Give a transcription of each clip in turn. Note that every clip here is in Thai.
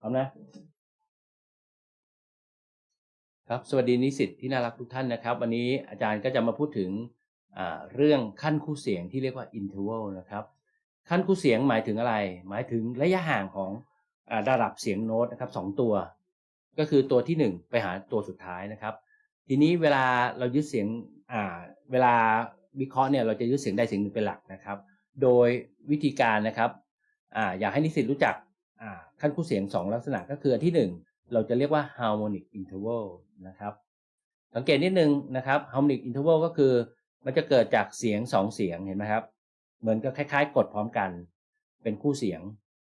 พร้อมนะครับ สวัสดีนิสิตที่น่ารักทุกท่านนะครับ วันนี้อาจารย์ก็จะมาพูดถึงเรื่องขั้นคู่เสียงที่เรียกว่า interval นะครับ ขั้นคู่เสียงหมายถึงอะไร หมายถึงระยะห่างของอระดับเสียงโน้ตนะครับสองตัว ก็คือตัวที่หนึ่งไปหาตัวสุดท้ายนะครับ ทีนี้เวลาเรายึดเสียงเวลาวิเคราะห์เนี่ยเราจะยึดเสียงใดเสียงหนึ่งเป็นหลักนะครับ โดยวิธีการนะครับออยากให้นิสิตรู้จัก ขั้นคู่เสียงสองลักษณะก็คืออันที่หนึ่งเราจะเรียกว่า harmonic interval นะครับ สังเกตนิดนึงนะครับ harmonic interval ก็คือมันจะเกิดจากเสียงสองเสียงเห็นไหมครับ เหมือนกับคล้ายๆ กดพร้อมกัน เป็นคู่เสียง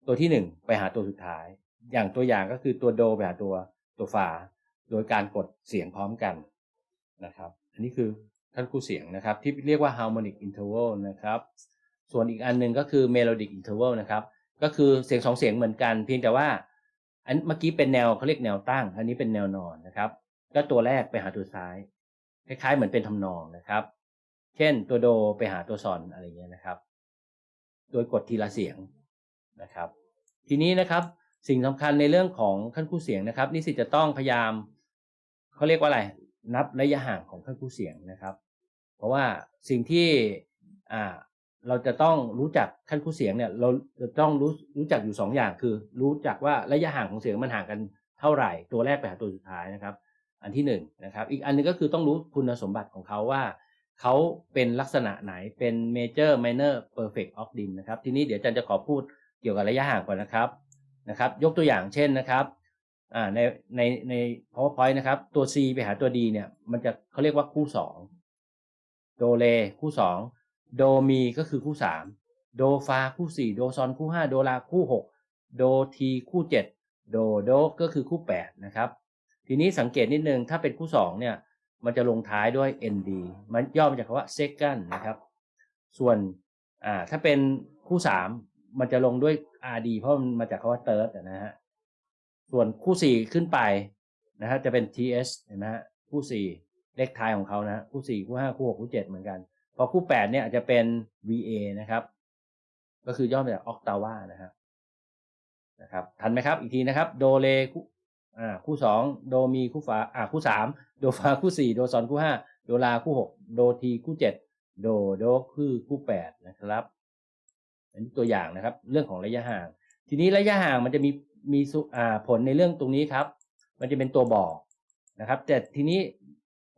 ตัวที่หนึ่งไปหาตัวสุดท้าย อย่างตัวอย่างก็คือตัวโดไปหาตัวตัวฟาโดยการกดเสียงพร้อมกันนะครับ อันนี้คือขั้นคู่เสียงนะครับ ที่เรียกว่า harmonic interval นะครับ ส่วนอีกอันหนึ่งก็คือ melodic interval นะครับ ก็คือเสียงสองเสียงเหมือนกัน เพียงแต่ว่า อันเมื่อกี้เป็นแนวเขาเรียกแนวตั้ง อันนี้เป็นแนวนอนนะครับ ก็ตัวแรกไปหาตัวซ้าย คล้ายๆ เหมือนเป็นทำนองนะครับ เช่นตัวโดไปหาตัวซอนอะไรเงี้ยนะครับ โดยกดทีละเสียงนะครับ ทีนี้นะครับสิ่งสำคัญในเรื่องของขั้นคู่เสียงนะครับ นิสิตจะต้องพยายามเขาเรียกว่าอะไร นับระยะห่างของขั้นคู่เสียงนะครับ เพราะว่าสิ่งที่อ่า เราจะต้องรู้จักขั้นคู่เสียงเนี่ย เราจะต้องรู้รู้จักอยู่สองอย่างคือ รู้จักว่าระยะห่างของเสียงมันห่างกันเท่าไหร่ ตัวแรกไปหาตัวสุดท้ายนะครับ อันที่หนึ่งนะครับ อีกอันนึงก็คือต้องรู้คุณสมบัติของเขาว่าเขาเป็นลักษณะไหนเป็น major minor perfect octave นะครับ ทีนี้เดี๋ยวอาจารย์จะขอพูดเกี่ยวกับระยะห่างก่อนนะครับนะครับ ยกตัวอย่างเช่นนะครับอ่าในในใน powerpoint นะครับ ตัว C ไปหาตัว D เนี่ย มันจะเขาเรียกว่าคู่สองโดเลคู่สอง โดมีก็คือคู่สามโดฟาคู่สี่โดซอนคู่ห้าโดลาคู่หกโดทีคู่เจ็ดโดโดก็คือคู่แปดนะครับ ทีนี้สังเกตนิดนึงถ้าเป็นคู่สองเนี่ยมันจะลงท้ายด้วย nd มันย่อมาจากคำว่า second นะครับ ส่วนอ่าถ้าเป็นคู่สามมันจะลงด้วย rd เพราะมันมาจากคำว่า third นะฮะส่วนคู่สี่ขึ้นไปนะฮะจะเป็น ts เห็นไหมฮะคู่สี่เลขท้ายของเขานะฮะคู่สี่คู่ห้าคู่หกคู่เจ็ดเหมือนกัน พอคู่แปดเนี่ยอาจจะเป็น va นะครับ ก็คือย่อมาจาก octava นะฮะนะครับทันไหมครับ อีกทีนะครับ โดเลคู่อ่าคู่สองโดมีคู่ฝาอ่าคู่สามโดฟาคู่สี่โดซอนคู่ห้าโดลาคู่หกโดทีคู่เจ็ดโดโดคือคู่แปดนะครับอันนี้ตัวอย่างนะครับ เรื่องของระยะห่าง ทีนี้ระยะห่างมันจะมีมีอ่าผลในเรื่องตรงนี้ครับ มันจะเป็นตัวบอกนะครับ แต่ทีนี้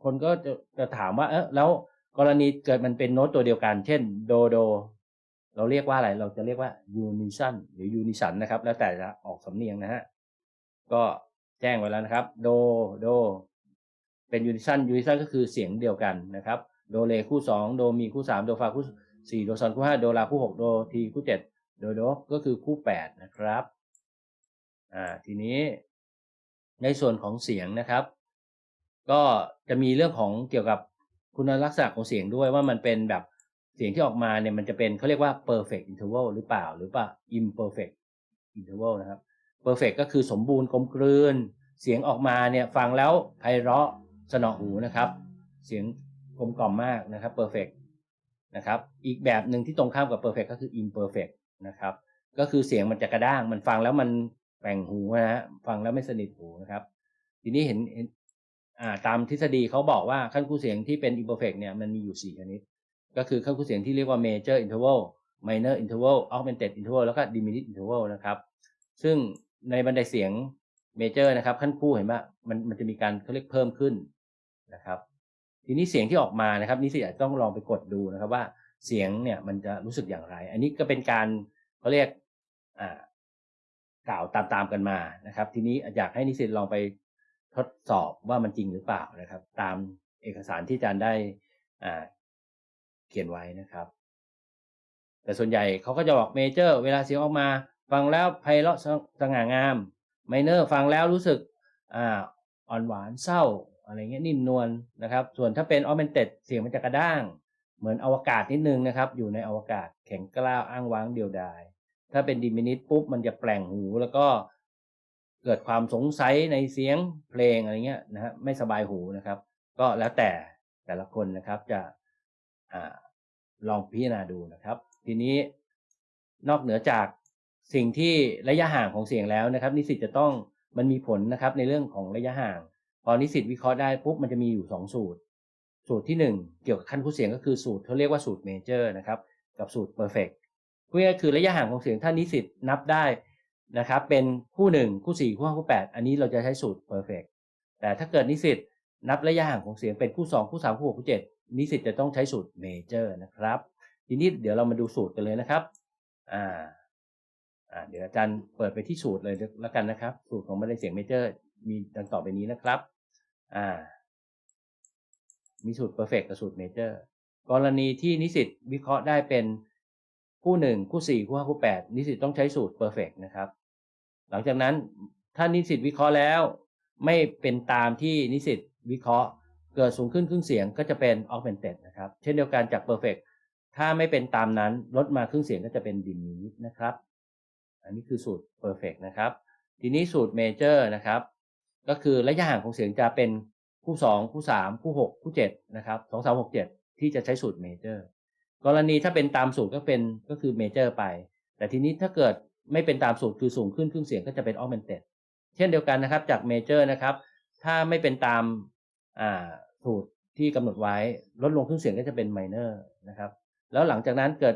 คนก็จะจะถามว่าเออแล้ว กรณีเกิดมันเป็นโน้ตตัวเดียวกัน เช่นโดโด เราเรียกว่าอะไร เราจะเรียกว่ายูนิซันหรือยูนิสันนะครับ แล้วแต่จะออกสำเนียงนะฮะ ก็แจ้งไว้แล้วนะครับ โดโด เป็นยูนิซันยูนิซันก็คือเสียงเดียวกันนะครับ โดเลคู่สองโดมีคู่สามโดฟาคู่สี่โดซอนคู่ห้าโดลาคู่หกโดทีคู่เจ็ดโดโดก็คือคู่แปดนะครับ อ่า ทีนี้ในส่วนของเสียงนะครับ ก็จะมีเรื่องของเกี่ยวกับ คุณลักษณะของเสียงด้วยว่ามันเป็นแบบเสียงที่ออกมาเนี่ยมันจะเป็นเขาเรียกว่า perfect interval หรือเปล่า หรือเปล่า imperfect interval นะครับ perfect ก็คือสมบูรณ์กลมกลืน เสียงออกมาเนี่ยฟังแล้วไพเราะสนอหูนะครับ เสียงกลมกล่อมมากนะครับ perfect นะครับ อีกแบบหนึ่งที่ตรงข้ามกับ perfect ก็คือ imperfect นะครับ ก็คือเสียงมันจะกระด้าง มันฟังแล้วมันแป่งหูนะฮะฟังแล้วไม่สนิทหูนะครับ ทีนี้เห็นเห็น อ่าตามทฤษฎีเขาบอกว่าขั้นคู่เสียงที่เป็น imperfect เนี่ยมันมีอยู่สี่ชนิด ก็คือขั้นคู่เสียงที่เรียกว่า major interval minor interval augmented interval แล้วก็ diminished interval นะครับ ซึ่งในบันไดเสียง major นะครับ ขั้นคู่เห็นว่ามันมันจะมีการเขาเรียกเพิ่มขึ้นนะครับ ทีนี้เสียงที่ออกมานะครับนี่สิอาจต้องลองไปกดดูนะครับว่าเสียงเนี่ยมันจะรู้สึกอย่างไร อันนี้ก็เป็นการเขาเรียกอ่ากล่าวตามๆกันมานะครับ ทีนี้อยากให้นิสิตลองไป ทดสอบว่ามันจริงหรือเปล่านะครับ ตามเอกสารที่อาจารย์ได้เขียนไว้นะครับ แต่ส่วนใหญ่เขาก็จะบอกเมเจอร์เวลาเสียงออกมา ฟังแล้วไพเราะสง่างามไมเนอร์ฟังแล้วรู้สึกอ่าอ่อนหวานเศร้าอะไรเงี้ยนิ่มนวลนะครับ ส่วนถ้าเป็นออเมนเต็ดเสียงมันจะกระด้าง เหมือนอวกาศนิดนึงนะครับ อยู่ในอวกาศแข็งกล้าวอ้างว้างเดียวดาย ถ้าเป็นดิมินิทปุ๊บมันจะแปลงหูแล้วก็ เกิดความสงสัยในเสียงเพลงอะไรเงี้ยนะฮะไม่สบายหูนะครับ ก็แล้วแต่แต่ละคนนะครับจะอลองพิจารณาดูนะครับ ทีนี้นอกเหนือจากสิ่งที่ระยะห่างของเสียงแล้วนะครับ นิสิตจะต้องมันมีผลนะครับในเรื่องของระยะห่าง พอนิสิตวิเคราะห์ได้ปุ๊บมันจะมีอยู่ 2 สูตร สูตรที่ 1 เกี่ยวกับขั้นคู่เสียงก็คือสูตรเขาเรียกว่าสูตรเมเจอร์นะครับกับสูตรเพอร์เฟกพูดง่ายๆคือระยะห่างของเสียงถ้านิสิตนับได้ นะครับเป็นคู่หนึ่งคู่สี่คู่ห้าคู่แปดอันนี้เราจะใช้สูตรเพอร์เฟกแต่ถ้าเกิดนิสิตนับระยะห่างของเสียงเป็นคู่สองคู่สามคู่หกคู่เจ็ดนิสิตจะต้องใช้สูตรเมเจอร์นะครับ ทีนี้เดี๋ยวเรามาดูสูตรกันเลยนะครับอ่าอ่าเดี๋ยวอาจารย์เปิดไปที่สูตรเลยแล้วกันนะครับ สูตรของบันไดเสียงเมเจอร์มีดังต่อไปนี้นะครับอ่ามีสูตร perfect กับสูตร major กรณีที่นิสิตวิเคราะห์ได้เป็น คู่หนึ่งคู่สี่คู่ห้าคู่แปดนิสิตต้องใช้สูตร perfect นะครับ หลังจากนั้นถ้านิสิตวิเคราะห์แล้ว ไม่เป็นตามที่นิสิตวิเคราะห์ เกิดสูงขึ้นครึ่งเสียงก็จะเป็น augmented นะครับ เช่นเดียวกันจาก perfect ถ้าไม่เป็นตามนั้นลดมาครึ่งเสียงก็จะเป็น diminish นะครับ อันนี้คือสูตร perfect นะครับ ทีนี้สูตร major นะครับ ก็คือระยะห่างของเสียงจะเป็นคู่สองคู่สามคู่หกคู่เจ็ดนะครับสองสามหกเจ็ดที่จะใช้สูตร major กรณีถ้าเป็นตามสูตรก็เป็นก็คือ major ไป แต่ทีนี้ถ้าเกิดไม่เป็นตามสูตรคือสูงขึ้นครึ่งเสียงก็จะเป็น augmented เช่นเดียวกันนะครับจาก major นะครับ ถ้าไม่เป็นตามอ่าสูตรที่กำหนดไว้ลดลงครึ่งเสียงก็จะเป็น minor นะครับ แล้วหลังจากนั้นเกิด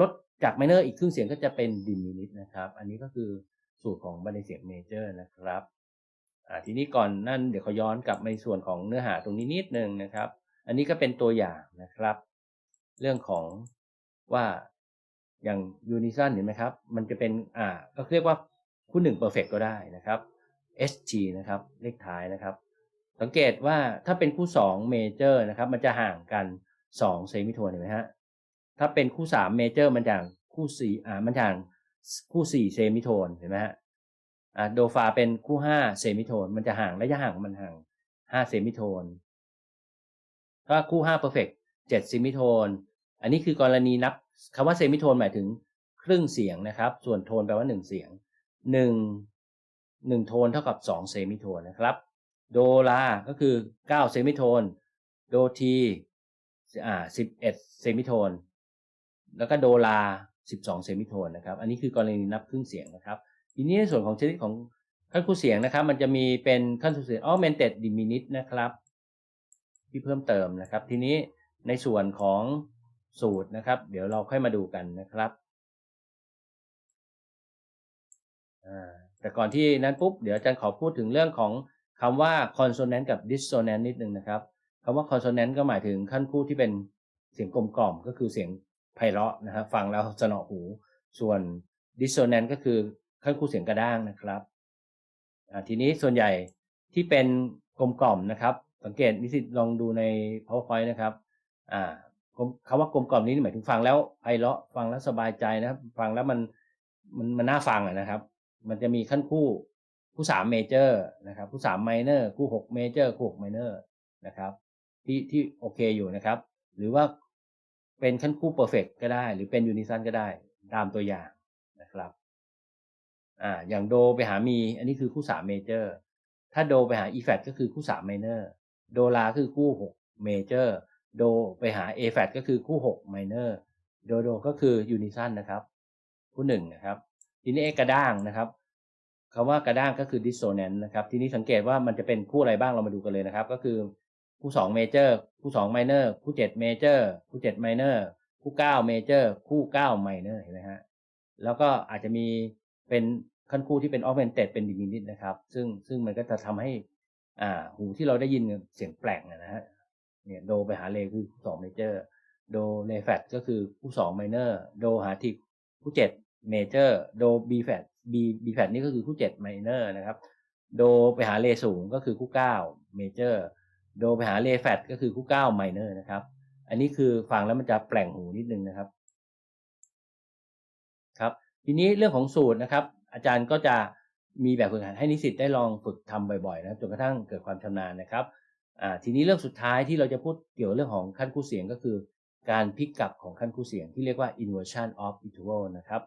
ลดจาก minor อีกครึ่งเสียงก็จะเป็น diminish นะครับ อันนี้ก็คือสูตรของบันไดเสียง major นะครับอ่าทีนี้ก่อนนั่นเดี๋ยวเขาย้อนกลับในส่วนของเนื้อหาตรงนี้นิดนึงนะครับ อันนี้ก็เป็นตัวอย่างนะครับ เรื่องของว่าอย่างยูนิซันเห็นไหมครับ มันจะเป็นอ่าก็เรียกว่าคู่หนึ่ง perfect ก็ได้นะครับ SG นะครับ เลขท้ายนะครับ สังเกตว่าถ้าเป็นคู่2 major นะครับ มันจะห่างกัน2เซมิโทนเห็นไหมฮะถ้าเป็นคู่3 major มันจะห่างคู่4อ่ามันจะห่างคู่4เซมิโทนเห็นไหมฮะอ่าโดฟาเป็นคู่5เซมิโทนมันจะห่างระยะห่างมันห่าง5เซมิโทนถ้าคู่5 perfect 7เซมิโทน อันนี้คือกรณีนับคำว่าเซมิโทนหมายถึงครึ่งเสียงนะครับ ส่วนโทนแปลว่า 1 เสียง 1 1 โทนเท่ากับ 2 เซมิโทนนะครับ โดลา ก็คือ 9 เซมิโทน โดทีอ่า11 เซมิโทน แล้วก็โดลา 12 เซมิโทนนะครับ อันนี้คือกรณีนับครึ่งเสียงนะครับ ทีนี้ในส่วนของชนิดของขั้นคู่เสียงนะครับ มันจะมีเป็นขั้นคู่เสียง augmented diminished นะครับ ที่เพิ่มเติมนะครับ ทีนี้ในส่วนของ สูตรนะครับ เดี๋ยวเราค่อยมาดูกันนะครับแต่ก่อนที่นั้นปุ๊บเดี๋ยวอาจารย์ขอพูดถึงเรื่องของคำว่า consonant กับ dissonant นิดนึงนะครับคำว่า consonant ก็หมายถึงขั้นคู่ที่เป็นเสียงกลมกล่อมก็คือเสียงไพเราะนะครับฟังแล้วสนอหู ส่วน dissonant ก็คือขั้นคู่เสียงกระด้างนะครับทีนี้ส่วนใหญ่ที่เป็นกลมกล่อมนะครับ สังเกตนิสิตลองดูใน powerpoint นะครับ คำว่ากลมกล่อมนี้หมายถึงฟังแล้วไพเราะฟังแล้วสบายใจนะครับ ฟังแล้วมันมันมันน่าฟังนะครับ มันจะมีขั้นคู่คู่สามเมเจอร์นะครับ คู่สามไมเนอร์คู่หกเมเจอร์คู่หกไมเนอร์นะครับ ที่ที่โอเคอยู่นะครับ หรือว่าเป็นขั้นคู่เพอร์เฟกก็ได้ หรือเป็นยูนิซันก็ได้ตามตัวอย่างนะครับอ่าอย่างโดไปหามี อันนี้คือคู่สามเมเจอร์ถ้าโดไปหาอีแฟก็คือคู่สามไมเนอร์โดลาคือคู่หกเมเจอร์ โดไปหา A flat ก็คือคู่6 minor โดโดก็คือยูนิซันนะครับคู่หนึ่งนะครับ ทีนี้เอกระด้างนะครับคำว่ากระด้างก็คือ dissonant นะครับ ทีนี้สังเกตว่ามันจะเป็นคู่อะไรบ้างเรามาดูกันเลยนะครับ ก็คือคู่2 major คู่2 minor คู่7 major คู่7 minor คู่9 major คู่9 minor เห็นไหมฮะแล้วก็อาจจะมีเป็นขั้นคู่ที่เป็น augmented เป็น diminished นะครับ ซึ่งซึ่งมันก็จะทำให้อ่าหูที่เราได้ยินเสียงแปลกนะฮะ เนี่ยโดไปหาเลคือคู่สองเมเจอร์โดเลแฟตก็คือคู่สองไมเนอร์โดหาทีคู่เจ็ดเมเจอร์โดบีแฟตบีบีแฟตนี่ก็คือคู่เจ็ดไมเนอร์นะครับ โดไปหาเลสูงก็คือคู่เก้าเมเจอร์โดไปหาเลแฟตก็คือคู่เก้าไมเนอร์นะครับ อันนี้คือฟังแล้วมันจะแปลงหูนิดนึงนะครับ ครับทีนี้เรื่องของสูตรนะครับ อาจารย์ก็จะมีแบบฝึกหัดให้นิสิตได้ลองฝึกทำบ่อยๆ นะจนกระทั่งเกิดความชำนาญนะครับ ทีนี้เรื่องสุดท้ายที่เราจะพูดเกี่ยวเรื่องของขั้นคู่เสียงก็คือ การพลิกกลับของขั้นคู่เสียงที่เรียกว่า inversion of interval นะครับ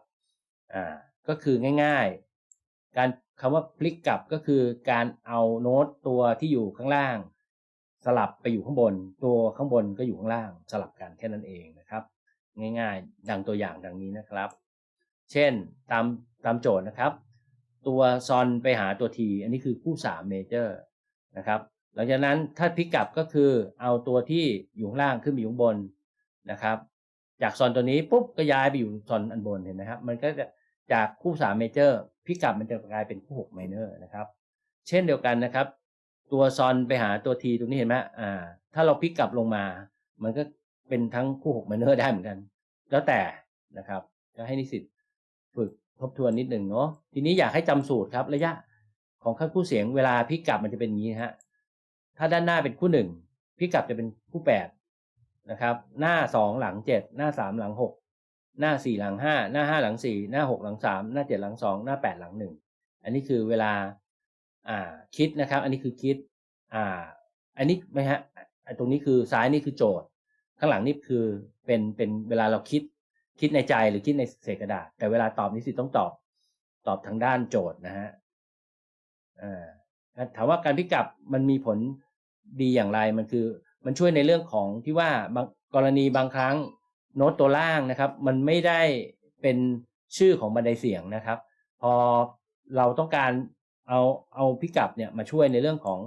ก็คือง่ายๆ การคำว่าพลิกกลับก็คือการเอาโน้ตตัวที่อยู่ข้างล่าง สลับไปอยู่ข้างบน ตัวข้างบนก็อยู่ข้างล่าง สลับกันแค่นั้นเองนะครับ ง่ายๆ ดังตัวอย่างดังนี้นะครับ เช่นตามตามโจทย์นะครับ ตัวซอนไปหาตัวทีอันนี้คือคู่3เมเจอร์นะครับ หลังจากนั้นถ้าพลิกกลับก็คือเอาตัวที่อยู่ข้างล่างขึ้นไปอยู่ข้างบนนะครับ จากซอนตัวนี้ปุ๊บก็ย้ายไปอยู่ซอนอันบนเห็นไหมครับ มันก็จะจากคู่3เมเจอร์พลิกกลับมันจะกลายเป็นคู่6ไมเนอร์นะครับ เช่นเดียวกันนะครับ ตัวซอนไปหาตัวทีตรงนี้เห็นไหมอ่า ถ้าเราพลิกกลับลงมา มันก็เป็นทั้งคู่6ไมเนอร์ได้เหมือนกัน แล้วแต่นะครับก็ให้นิสิตฝึกทบทวนนิดหนึ่งเนาะทีนี้อยากให้จำสูตรครับ ระยะของขั้นคู่เสียงเวลาพลิกกลับมันจะเป็นอย่างนี้ฮะ ถ้าด้านหน้าเป็นคู่หนึ่งพลิกกลับจะเป็นคู่แปดนะครับ หน้าสองหลังเจ็ดหน้าสามหลังหกหน้าสี่หลังห้าหน้าห้าหลังสี่หน้าหกหลังสามหน้าเจ็ดหลังสองหน้าแปดหลังหนึ่งอันนี้คือเวลา อ่าคิดนะครับ อันนี้คือคิด อ่า อันนี้ไหมฮะตรงนี้คือซ้ายนี่คือโจทย์ ข้างหลังนี่คือเป็นเป็นเวลาเราคิด คิดในใจหรือคิดในเศษกระดาษ แต่เวลาตอบนิสิตต้องตอบ ตอบทางด้านโจทย์นะฮะอ่าถามว่าการพิกลับมันมีผล ดีอย่างไรมันคือ มันช่วยในเรื่องของที่ว่าบางกรณีบางครั้งโน้ตตัวล่างนะครับ มันไม่ได้เป็นชื่อของบันไดเสียงนะครับ พอเราต้องการเอาเอาพิกัดเนี่ยมาช่วยในเรื่องของ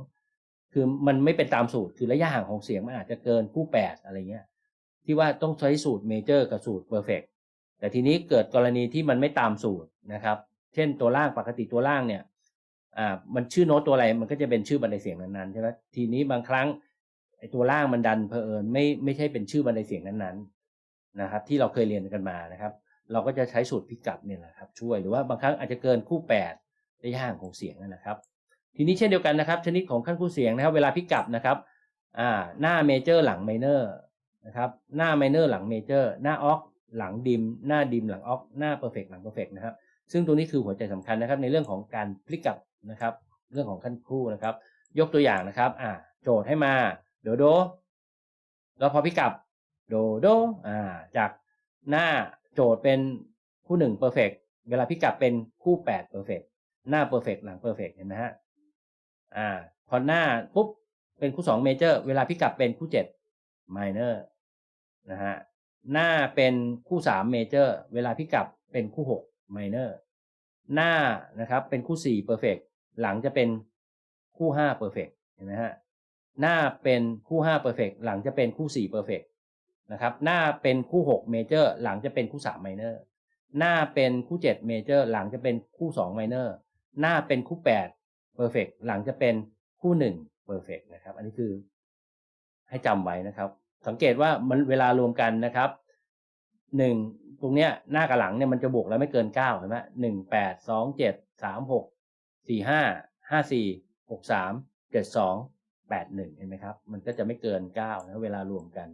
คือมันไม่เป็นตามสูตรคือระยะห่างของเสียงมันอาจจะเกินคู่แปดอะไรเงี้ยที่ว่าต้องใช้สูตรเมเจอร์กับสูตรเพอร์เฟกแต่ทีนี้เกิดกรณีที่มันไม่ตามสูตรนะครับ เช่นตัวล่างปกติตัวล่างเนี่ย อ่ามันชื่อโน้ตตัวอะไรมันก็จะเป็นชื่อบันไดเสียงนั้นๆใช่ไหมทีนี้บางครั้งไอ้ตัวล่างมันดันเพอเอิญไม่ไม่ใช่เป็นชื่อบันไดเสียงนั้นๆนะครับ ที่เราเคยเรียนกันมานะครับ เราก็จะใช้สูตรพิกัดเนี่ยแหละครับช่วยหรือว่าบางครั้งอาจจะเกินคู่แปดระยะห่างของเสียงนะครับ ทีนี้เช่นเดียวกันนะครับ ชนิดของขั้นคู่เสียงนะครับ เวลาพิกัดนะครับอ่าหน้าเมเจอร์หลังไมเนอร์นะครับหน้าไมเนอร์หลังเมเจอร์หน้าออกหลังดิม หน้าดิมหลังออกหน้าเพอร์เฟกหลังเพอร์เฟกนะครับ ซึ่งตัวนี้คือหัวใจสำคัญนะครับ ในเรื่องของการพลิกกลับ นะครับ เรื่องของขั้นคู่นะครับ ยกตัวอย่างนะครับ อ่า โจทย์ให้มาโดโด แล้วพอพลิกกลับโดโด อ่า จากหน้าโจทย์เป็นคู่หนึ่งเพอร์เฟกเวลาพลิกกลับเป็นคู่แปดเพอร์เฟกหน้าเพอร์เฟกหลังเพอร์เฟกเห็นไหมฮะ อ่า พอหน้าปุ๊บเป็นคู่สองเมเจอร์เวลาพลิกกลับเป็นคู่เจ็ดไมเนอร์นะฮะหน้าเป็นคู่สามเมเจอร์เวลาพิกลับเป็นคู่หกไมเนอร์หน้านะครับเป็นคู่สี่เพอร์เฟก หลังจะเป็นคู่ห้าเพอร์เฟกเห็นไหมฮะหน้าเป็นคู่ห้าเพอร์เฟกหลังจะเป็นคู่สี่เพอร์เฟกนะครับหน้าเป็นคู่หกเมเจอร์หลังจะเป็นคู่สามไมเนอร์หน้าเป็นคู่เจ็ดเมเจอร์หลังจะเป็นคู่สองไมเนอร์หน้าเป็นคู่แปดเพอร์เฟกหลังจะเป็นคู่หนึ่งเพอร์เฟกนะครับ อันนี้คือให้จำไว้นะครับ สังเกตว่ามันเวลารวมกันนะครับหนึ่งตรงเนี้ยหน้ากับหลังเนี่ยมันจะบวกแล้วไม่เกินเก้าเห็นไหมหนึ่งแปดสองเจ็ดสามหก สี่ห้าห้าสี่หกสามเจ็ดสองแปดหนึ่งเห็นไหมครับ มันก็จะไม่เกินเก้านะเวลารวมกัน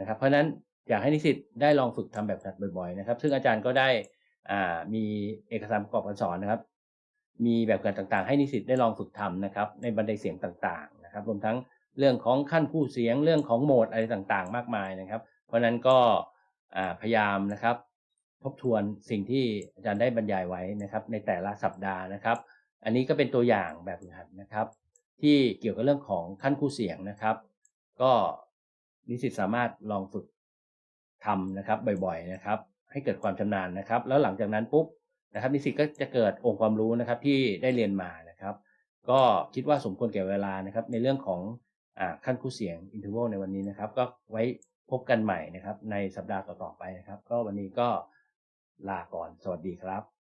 นะครับ เพราะฉะนั้นอยากให้นิสิตได้ลองฝึกทำแบบนั้นบ่อยๆนะครับ ซึ่งอาจารย์ก็ได้อ่ามีเอกสารประกอบการสอนนะครับ มีแบบการต่างๆ ให้นิสิตได้ลองฝึกทำนะครับ ในบันไดเสียงต่างๆ นะครับ รวมทั้งเรื่องของขั้นคู่เสียงเรื่องของโหมดอะไรต่างๆ มากมายนะครับ เพราะนั้นก็พยายามนะครับ ทบทวนสิ่งที่อาจารย์ได้บรรยายไว้นะครับ ในแต่ละสัปดาห์นะครับ อันนี้ก็เป็นตัวอย่างแบบฝึกหัดนะครับ ที่เกี่ยวกับเรื่องของขั้นคู่เสียงนะครับ ก็นิสิตสามารถลองฝึกทำนะครับบ่อยๆนะครับ ให้เกิดความชำนาญนะครับ แล้วหลังจากนั้นปุ๊บนะครับ นิสิตก็จะเกิดองค์ความรู้นะครับที่ได้เรียนมานะครับ ก็คิดว่าสมควรแก่เวลานะครับ ในเรื่องของอขั้นคู่เสียงอินเทอร์วลในวันนี้นะครับ ก็ไว้พบกันใหม่นะครับ ในสัปดาห์ต่อๆไปนะครับ ก็วันนี้ก็ลาก่อนสวัสดีครับ